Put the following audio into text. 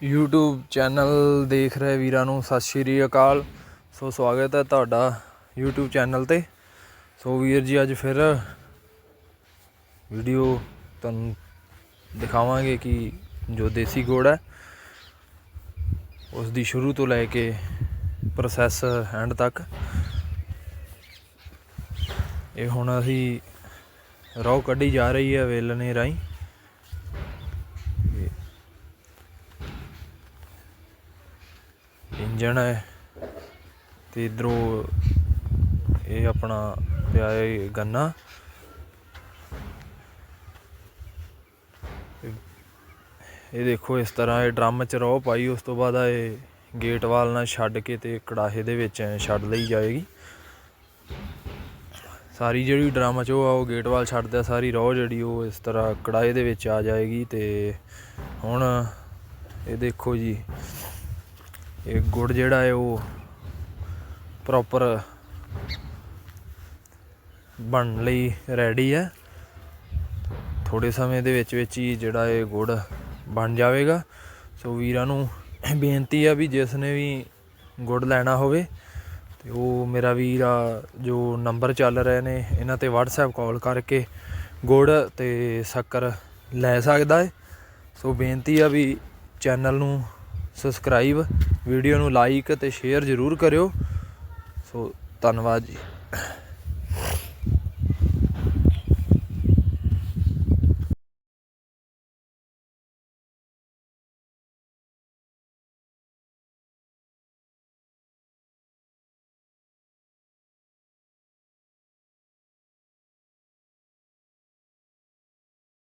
YouTube channel ਦੇਖ ਰਹੇ ਵੀਰਾਂ ਨੂੰ, ਸਤਿ ਸ਼੍ਰੀ ਅਕਾਲ। ਸੋ ਸਵਾਗਤ ਹੈ ਤੁਹਾਡਾ YouTube ਚੈਨਲ ਤੇ। ਸੋ ਵੀਰ ਜੀ, ਅੱਜ ਫਿਰ ਵੀਡੀਓ ਤੁਹਾਨੂੰ ਦਿਖਾਵਾਂਗੇ ਕਿ ਜੋ ਦੇਸੀ ਗੁੜ ਹੈ ਉਸ ਦੀ ਸ਼ੁਰੂ ਤੋਂ ਲੈ ਕੇ ਪ੍ਰੋਸੈਸ ਐਂਡ ਤੱਕ। ਇਹ ਹੁਣ ਅਸੀਂ ਰੌ ਕੱਢੀ ਜਾ ਰਹੀ ਹੈ ਵੇਲਣੇ ਰਾਹੀਂ। ਇੰਜਣ ਹੈ ਤੇ ਇਧਰੋਂ ਇਹ ਆਪਣਾ ਪਿਆ ਹੈ ਗੰਨਾ। ਇਹ ਦੇਖੋ ਇਸ ਤਰ੍ਹਾਂ ਇਹ ਡਰਮ ਚ ਰੋ ਪਾਈ, ਉਸ ਤੋਂ ਬਾਅਦ ਇਹ ਗੇਟ ਵਾਲ ਨਾਲ ਛੱਡ ਕੇ ਤੇ ਕੜਾਹੇ ਦੇ ਵਿੱਚ ਛੱਡ ਲਈ ਜਾਏਗੀ। ਸਾਰੀ ਜਿਹੜੀ ਡਰਮ ਚ ਉਹ ਆ, ਉਹ ਗੇਟ ਵਾਲ ਛੱਡਦਾ ਸਾਰੀ ਰੋ ਜਿਹੜੀ ਉਹ ਇਸ ਤਰ੍ਹਾਂ ਕੜਾਹੇ ਦੇ ਵਿੱਚ ਆ ਜਾਏਗੀ ਤੇ ਹੁਣ ਇਹ ਦੇਖੋ ਜੀ ਇਹ ਗੁੜ ਜਿਹੜਾ ਹੈ ਉਹ ਪ੍ਰੋਪਰ ਬਣਨ ਲਈ ਰੈਡੀ ਹੈ। ਥੋੜੇ ਸਮੇਂ ਦੇ ਵਿੱਚ ਵਿੱਚ ਹੀ ਜਿਹੜਾ ਇਹ ਗੁੜ ਬਣ ਜਾਵੇਗਾ। ਸੋ ਵੀਰਾਂ ਨੂੰ ਬੇਨਤੀ ਆ ਵੀ ਜਿਸ ਨੇ ਵੀ ਗੁੜ ਲੈਣਾ ਹੋਵੇ ਤੇ ਉਹ ਮੇਰਾ ਵੀਰ ਆ, ਜੋ ਨੰਬਰ ਚੱਲ ਰਹੇ ਨੇ, ਇਹਨਾਂ ਤੇ WhatsApp ਕਾਲ ਕਰਕੇ ਗੁੜ ਤੇ ਸ਼ੱਕਰ ਲੈ ਸਕਦਾ ਹੈ। ਸੋ ਬੇਨਤੀ ਆ ਵੀ ਚੈਨਲ ਨੂੰ ਸਬਸਕ੍ਰਾਈਬ ਵੀਡੀਓ ਨੂੰ ਲਾਈਕ ਤੇ ਸ਼ੇਅਰ ਜ਼ਰੂਰ ਕਰਿਓ। ਸੋ ਧੰਨਵਾਦ ਜੀ।